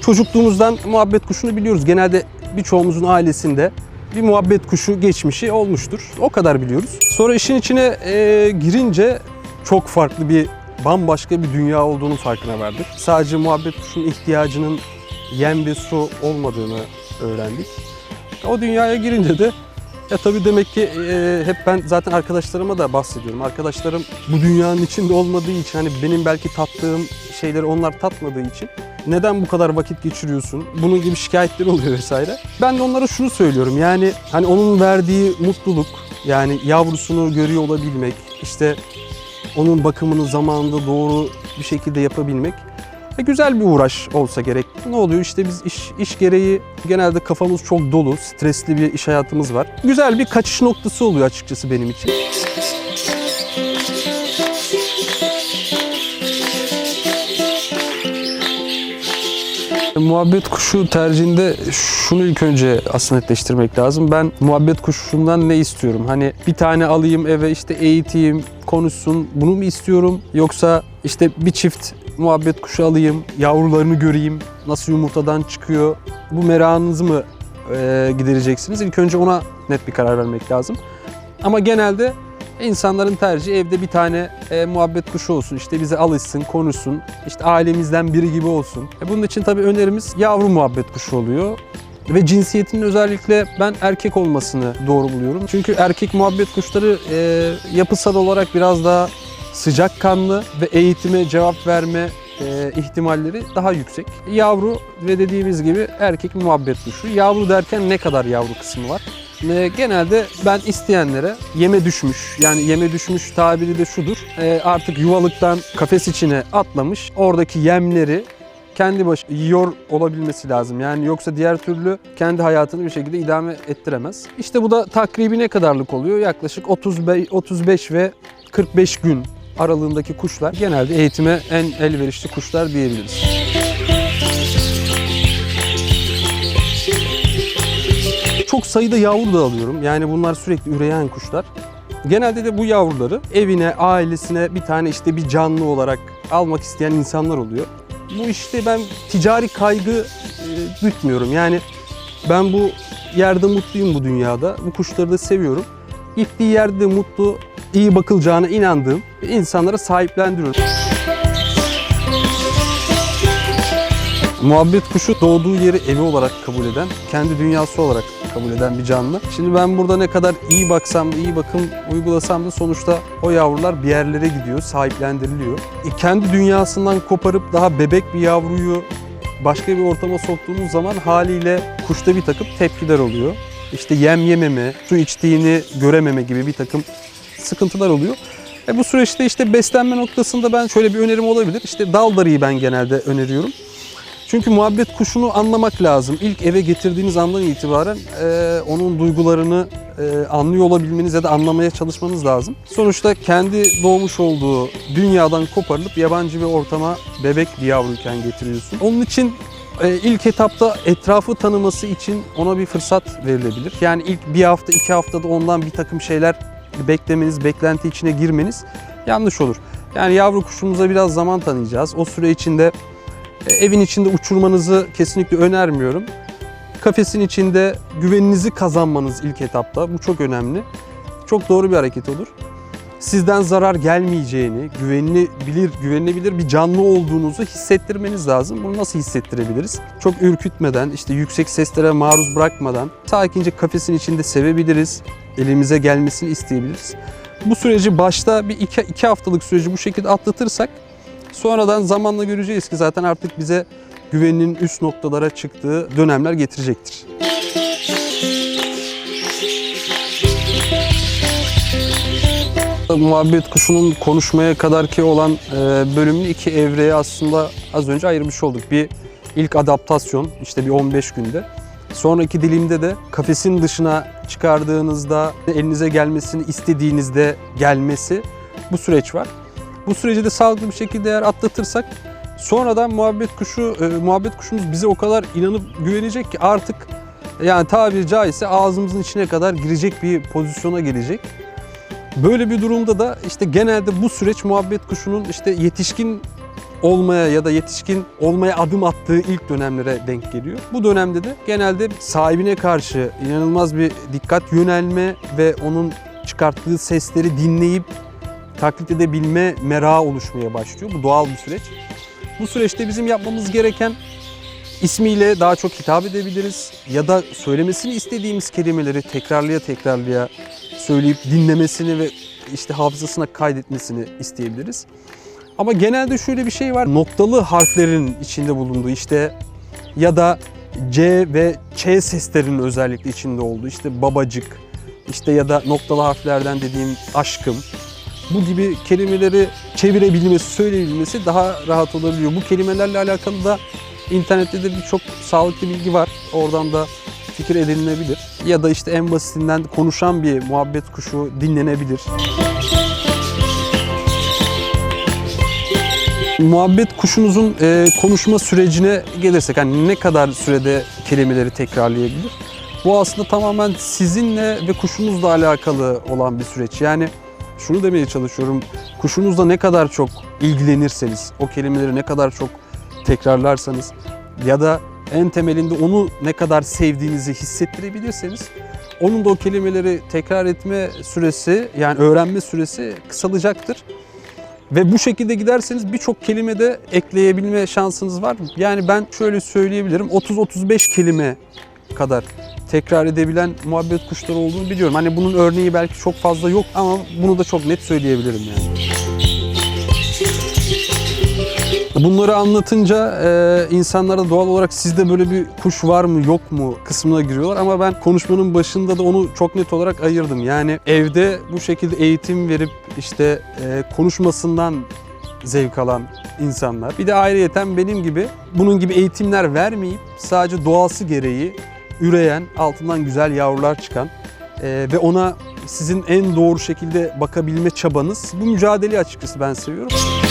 Çocukluğumuzdan muhabbet kuşunu biliyoruz. Genelde birçoğumuzun ailesinde bir muhabbet kuşu geçmişi olmuştur. O kadar biliyoruz. Sonra işin içine e, girince çok farklı bir bambaşka bir dünya olduğunu farkına vardık. Sadece muhabbet kuşunun ihtiyacının yem ve su olmadığını öğrendik. O dünyaya girince de ya tabii demek ki e, hep ben zaten arkadaşlarıma da bahsediyorum. Arkadaşlarım bu dünyanın içinde olmadığı için hani benim belki tattığım şeyleri onlar tatmadığı için neden bu kadar vakit geçiriyorsun? Bunun gibi şikayetleri oluyor vesaire. Ben de onlara şunu söylüyorum. Yani hani onun verdiği mutluluk yani yavrusunu görüyor olabilmek, işte onun bakımını zamanında doğru bir şekilde yapabilmek güzel bir uğraş olsa gerek. Ne oluyor işte biz iş, iş gereği genelde kafamız çok dolu, stresli bir iş hayatımız var. Güzel bir kaçış noktası oluyor açıkçası benim için. Muhabbet kuşu tercihinde şunu ilk önce aslında netleştirmek lazım. Ben muhabbet kuşundan ne istiyorum? Hani bir tane alayım eve işte eğiteyim, konuşsun. Bunu mu istiyorum? Yoksa işte bir çift muhabbet kuşu alayım, yavrularını göreyim, nasıl yumurtadan çıkıyor. Bu merakınızı mı e, gidereceksiniz? İlk önce ona net bir karar vermek lazım. Ama genelde insanların tercihi evde bir tane e, muhabbet kuşu olsun. İşte bize alışsın, konuşsun. İşte ailemizden biri gibi olsun. E, bunun için tabii önerimiz yavru muhabbet kuşu oluyor. Ve cinsiyetinin özellikle ben erkek olmasını doğru buluyorum. Çünkü erkek muhabbet kuşları e, yapısal olarak biraz daha sıcakkanlı ve eğitime cevap verme e, ihtimalleri daha yüksek. Yavru ve dediğimiz gibi erkek muhabbet kuşu. Yavru derken ne kadar yavru kısmı var? E, genelde ben isteyenlere yeme düşmüş yani yeme düşmüş tabiri de şudur. E, artık yuvalıktan kafes içine atlamış oradaki yemleri kendi baş yiyor olabilmesi lazım. Yani yoksa diğer türlü kendi hayatını bir şekilde idame ettiremez. İşte bu da takribi ne kadarlık oluyor? Yaklaşık 35, 35 ve 45 gün aralığındaki kuşlar genelde eğitime en elverişli kuşlar diyebiliriz. Çok sayıda yavru da alıyorum. Yani bunlar sürekli üreyen kuşlar. Genelde de bu yavruları evine, ailesine bir tane işte bir canlı olarak almak isteyen insanlar oluyor. Bu işte ben ticari kaygı e, gütmüyorum. Yani ben bu yerde mutluyum bu dünyada. Bu kuşları da seviyorum. Gittiği yerde mutlu, iyi bakılacağına inandığım insanlara sahiplendiriyorum. Muhabbet kuşu doğduğu yeri evi olarak kabul eden, kendi dünyası olarak kabul eden bir canlı. Şimdi ben burada ne kadar iyi baksam iyi bakım uygulasam da sonuçta o yavrular bir yerlere gidiyor, sahiplendiriliyor. E, kendi dünyasından koparıp daha bebek bir yavruyu başka bir ortama soktuğunuz zaman haliyle kuşta bir takım tepkiler oluyor. İşte yem yememe, su içtiğini görememe gibi bir takım sıkıntılar oluyor. E bu süreçte işte beslenme noktasında ben şöyle bir önerim olabilir. İşte dal darıyı ben genelde öneriyorum. Çünkü muhabbet kuşunu anlamak lazım. İlk eve getirdiğiniz andan itibaren e, onun duygularını e, anlıyor olabilmeniz ya da anlamaya çalışmanız lazım. Sonuçta kendi doğmuş olduğu dünyadan koparılıp yabancı bir ortama bebek bir yavruyken getiriyorsun. Onun için e, ilk etapta etrafı tanıması için ona bir fırsat verilebilir. Yani ilk bir hafta, iki haftada ondan bir takım şeyler beklemeniz, beklenti içine girmeniz yanlış olur. Yani yavru kuşumuza biraz zaman tanıyacağız. O süre içinde e, evin içinde uçurmanızı kesinlikle önermiyorum. Kafesin içinde güveninizi kazanmanız ilk etapta. Bu çok önemli. Çok doğru bir hareket olur. Sizden zarar gelmeyeceğini, güvenilebilir, güvenilebilir bir canlı olduğunuzu hissettirmeniz lazım. Bunu nasıl hissettirebiliriz? Çok ürkütmeden, işte yüksek seslere maruz bırakmadan sakince kafesin içinde sevebiliriz. Elimize gelmesini isteyebiliriz. Bu süreci başta bir iki, iki haftalık süreci bu şekilde atlatırsak Sonradan zamanla göreceğiz ki zaten artık bize güveninin üst noktalara çıktığı dönemler getirecektir. Muhabbet kuşunun konuşmaya kadarki olan e, bölümünü iki evreye aslında az önce ayırmış olduk. Bir ilk adaptasyon işte bir 15 günde. Sonraki dilimde de kafesin dışına çıkardığınızda elinize gelmesini istediğinizde gelmesi bu süreç var. Bu süreci de sağlıklı bir şekilde eğer atlatırsak sonradan muhabbet kuşu, e, muhabbet kuşumuz bize o kadar inanıp güvenecek ki artık Yani tabiri caizse ağzımızın içine kadar girecek bir pozisyona gelecek. Böyle bir durumda da işte genelde bu süreç muhabbet kuşunun işte yetişkin olmaya ya da yetişkin olmaya adım attığı ilk dönemlere denk geliyor. Bu dönemde de genelde sahibine karşı inanılmaz bir dikkat yönelme ve onun çıkarttığı sesleri dinleyip taklit edebilme merağı oluşmaya başlıyor. Bu doğal bir süreç. Bu süreçte bizim yapmamız gereken ismiyle daha çok hitap edebiliriz ya da söylemesini istediğimiz kelimeleri tekrarlaya tekrarlaya söyleyip dinlemesini ve işte hafızasına kaydetmesini isteyebiliriz. Ama genelde şöyle bir şey var. Noktalı harflerin içinde bulunduğu işte ya da C ve Ç seslerinin özellikle içinde olduğu işte babacık işte ya da noktalı harflerden dediğim aşkım bu gibi kelimeleri çevirebilmesi, söyleyebilmesi daha rahat olabiliyor. Bu kelimelerle alakalı da internette de birçok sağlıklı bilgi var. Oradan da fikir edinilebilir. Ya da işte en basitinden konuşan bir muhabbet kuşu dinlenebilir. Muhabbet kuşunuzun e, konuşma sürecine gelirsek hani ne kadar sürede kelimeleri tekrarlayabilir? Bu aslında tamamen sizinle ve kuşunuzla alakalı olan bir süreç. Yani şunu demeye çalışıyorum. Kuşunuzla ne kadar çok ilgilenirseniz, o kelimeleri ne kadar çok tekrarlarsanız ya da en temelinde onu ne kadar sevdiğinizi hissettirebilirseniz onun da o kelimeleri tekrar etme süresi yani öğrenme süresi kısalacaktır. Ve bu şekilde giderseniz birçok kelime de ekleyebilme şansınız var. Yani ben şöyle söyleyebilirim 30-35 kelime kadar tekrar edebilen muhabbet kuşları olduğunu biliyorum. Hani bunun örneği belki çok fazla yok ama bunu da çok net söyleyebilirim yani. Bunları anlatınca e, insanlara doğal olarak sizde böyle bir kuş var mı yok mu kısmına giriyorlar ama ben konuşmanın başında da onu çok net olarak ayırdım. Yani evde bu şekilde eğitim verip işte e, konuşmasından zevk alan insanlar. Bir de ayrıyeten benim gibi bunun gibi eğitimler vermeyip sadece doğası gereği üreyen, altından güzel yavrular çıkan e, ve ona sizin en doğru şekilde bakabilme çabanız. Bu mücadeleyi açıkçası ben seviyorum.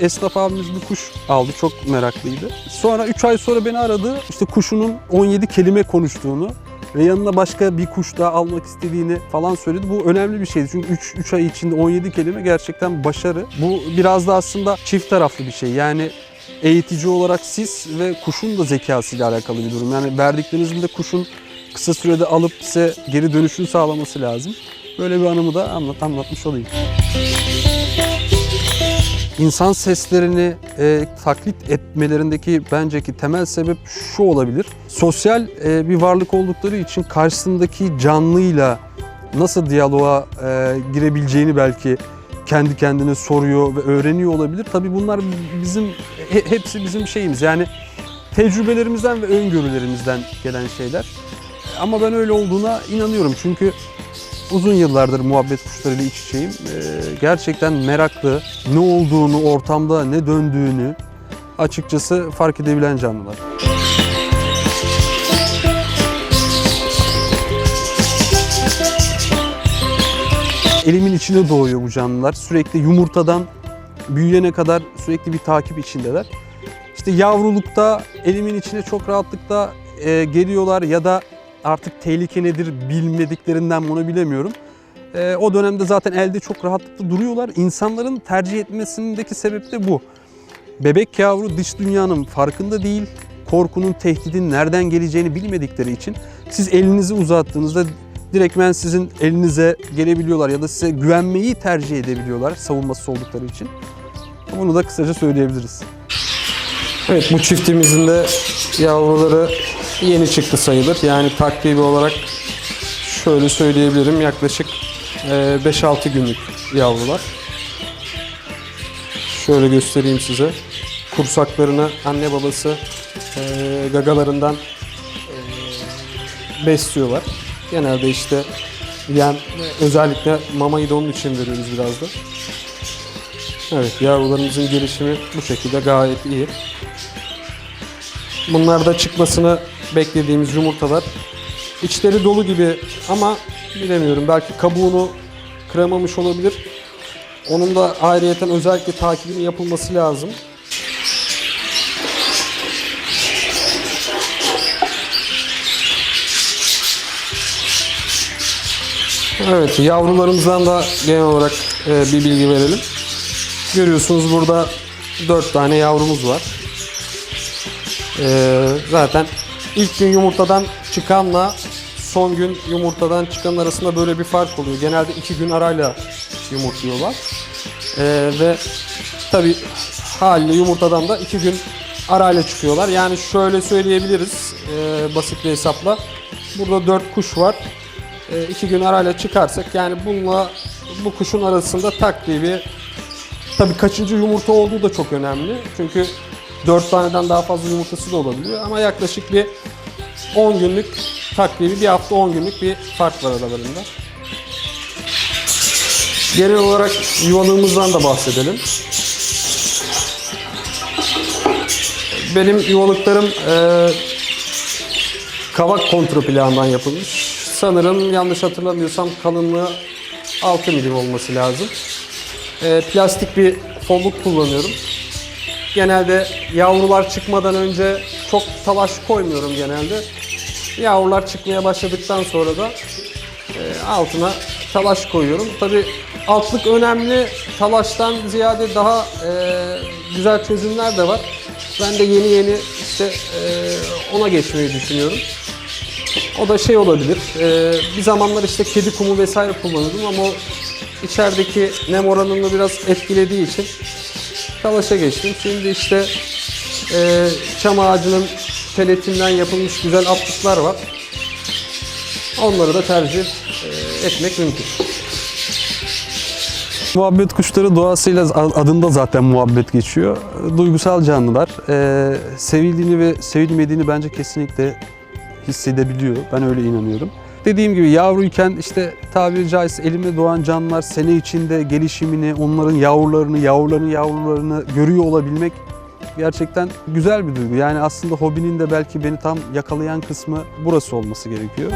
Esnaf abimiz bir kuş aldı. Çok meraklıydı. Sonra 3 ay sonra beni aradı. İşte kuşunun 17 kelime konuştuğunu ve yanına başka bir kuş daha almak istediğini falan söyledi. Bu önemli bir şeydi. Çünkü 3, 3 ay içinde 17 kelime gerçekten başarı. Bu biraz da aslında çift taraflı bir şey. Yani eğitici olarak siz ve kuşun da zekasıyla alakalı bir durum. Yani verdiklerinizin de kuşun kısa sürede alıp size geri dönüşünü sağlaması lazım. Böyle bir anımı da anlat, anlatmış olayım. İnsan seslerini e, taklit etmelerindeki bence ki temel sebep şu olabilir. Sosyal e, bir varlık oldukları için karşısındaki canlıyla nasıl diyaloğa e, girebileceğini belki kendi kendine soruyor ve öğreniyor olabilir. Tabii bunlar bizim he- hepsi bizim şeyimiz. Yani tecrübelerimizden ve öngörülerimizden gelen şeyler. Ama ben öyle olduğuna inanıyorum. Çünkü uzun yıllardır muhabbet kuşlarıyla iç içeyim. Ee, gerçekten meraklı, ne olduğunu, ortamda ne döndüğünü açıkçası fark edebilen canlılar. Elimin içine doğuyor bu canlılar. Sürekli yumurtadan büyüyene kadar sürekli bir takip içindeler. İşte yavrulukta elimin içine çok rahatlıkla e, geliyorlar ya da artık tehlike nedir bilmediklerinden bunu bilemiyorum. E, o dönemde zaten elde çok rahatlıkla duruyorlar. İnsanların tercih etmesindeki sebep de bu. Bebek yavru dış dünyanın farkında değil. Korkunun, tehdidin nereden geleceğini bilmedikleri için siz elinizi uzattığınızda direktmen sizin elinize gelebiliyorlar ya da size güvenmeyi tercih edebiliyorlar savunmasız oldukları için. Bunu da kısaca söyleyebiliriz. Evet bu çiftimizin de yavruları yeni çıktı sayılır. Yani takribi olarak şöyle söyleyebilirim yaklaşık e, 5-6 günlük yavrular. Şöyle göstereyim size. Kursaklarını anne babası e, gagalarından e, besliyorlar. Genelde işte yem özellikle mamayı da onun için veriyoruz biraz da. Evet yavrularımızın gelişimi bu şekilde gayet iyi. Bunlar da çıkmasını beklediğimiz yumurtalar. İçleri dolu gibi ama bilemiyorum belki kabuğunu kıramamış olabilir. Onun da ayrıyeten özellikle takibinin yapılması lazım. Evet yavrularımızdan da genel olarak e, bir bilgi verelim. Görüyorsunuz burada 4 tane yavrumuz var. E, zaten ilk gün yumurtadan çıkanla son gün yumurtadan çıkanın arasında böyle bir fark oluyor. Genelde 2 gün arayla yumurtluyorlar. E, ve tabi haliyle yumurtadan da 2 gün arayla çıkıyorlar. Yani şöyle söyleyebiliriz e, basit bir hesapla. Burada 4 kuş var. E, iki gün arayla çıkarsak yani bununla bu kuşun arasında takribi tabii kaçıncı yumurta olduğu da çok önemli. Çünkü 4 taneden daha fazla yumurtası da olabiliyor ama yaklaşık bir 10 günlük takribi bir hafta 10 günlük bir fark var aralarında. Genel olarak yuvalığımızdan da bahsedelim. Benim yuvalıklarım e, kavak kontrplağından yapılmış. Sanırım yanlış hatırlamıyorsam kalınlığı 6 milim olması lazım. Ee, plastik bir folluk kullanıyorum. Genelde yavrular çıkmadan önce çok talaş koymuyorum genelde. Yavrular çıkmaya başladıktan sonra da e, altına talaş koyuyorum. Tabi altlık önemli. Talaştan ziyade daha e, güzel çözümler de var. Ben de yeni yeni işte e, ona geçmeyi düşünüyorum. O da şey olabilir. e, bir zamanlar işte kedi kumu vesaire kullanıyordum ama o içerideki nem oranını biraz etkilediği için talaşa geçtim. Şimdi işte e, çam ağacının peletinden yapılmış güzel aplıklar var. Onları da tercih e, etmek mümkün. Muhabbet kuşları doğasıyla adında zaten muhabbet geçiyor. Duygusal canlılar. Ee, sevildiğini ve sevilmediğini bence kesinlikle hissedebiliyor. Ben öyle inanıyorum. Dediğim gibi yavruyken işte tabiri caizse elimde doğan canlılar sene içinde gelişimini, onların yavrularını, yavruların yavrularını görüyor olabilmek gerçekten güzel bir duygu. Yani aslında hobinin de belki beni tam yakalayan kısmı burası olması gerekiyor.